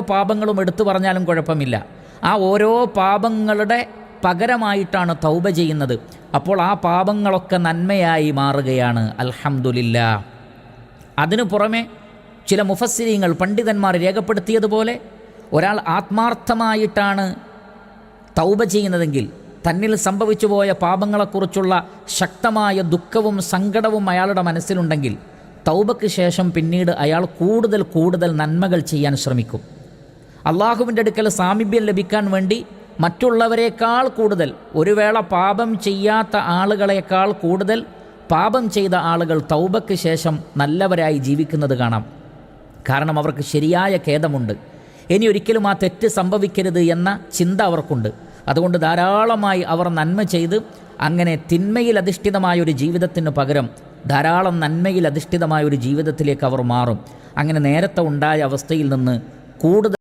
പാപങ്ങളും എടുത്തു പറഞ്ഞാലും കുഴപ്പമില്ല. ആ ഓരോ പാപങ്ങളുടെ പകരമായിട്ടാണ് തൗബ ചെയ്യുന്നത്. അപ്പോൾ ആ പാപങ്ങളൊക്കെ നന്മയായി മാറുകയാണ്. അൽഹമുല്ല അതിനു പുറമെ ചില മുഫസ്സിരിങ്ങൾ പണ്ഡിതന്മാർ രേഖപ്പെടുത്തിയതുപോലെ ഒരാൾ ആത്മാർത്ഥമായിട്ടാണ് തൗബ ചെയ്യുന്നതെങ്കിൽ തന്നിൽ സംഭവിച്ചു പോയ പാപങ്ങളെക്കുറിച്ചുള്ള ശക്തമായ ദുഃഖവും സങ്കടവും അയാളുടെ മനസ്സിലുണ്ടെങ്കിൽ തൗബയ്ക്ക് ശേഷം പിന്നീട് അയാൾ കൂടുതൽ കൂടുതൽ നന്മകൾ ചെയ്യാൻ ശ്രമിക്കും. അള്ളാഹുവിന്റെ അടുക്കൽ സാമീപ്യം ലഭിക്കാൻ വേണ്ടി മറ്റുള്ളവരെക്കാൾ കൂടുതൽ ഒരു വേള പാപം ചെയ്യാത്ത ആളുകളെക്കാൾ കൂടുതൽ പാപം ചെയ്ത ആളുകൾ തൗബയ്ക്ക് ശേഷം നല്ലവരായി ജീവിക്കുന്നത് കാണാം. കാരണം അവർക്ക് ശരിയായ ഖേദമുണ്ട്. ഇനി ഒരിക്കലും ആ തെറ്റ് സംഭവിക്കരുത് എന്ന ചിന്ത അവർക്കുണ്ട്. അതുകൊണ്ട് ധാരാളമായി അവർ നന്മ ചെയ്ത് അങ്ങനെ തിന്മയിൽ അധിഷ്ഠിതമായ ഒരു ജീവിതത്തിന് പകരം ധാരാളം നന്മയിൽ അധിഷ്ഠിതമായ ഒരു ജീവിതത്തിലേക്ക് അവർ മാറും. അങ്ങനെ നേരത്തെ ഉണ്ടായ അവസ്ഥയിൽ നിന്ന് കൂടുതൽ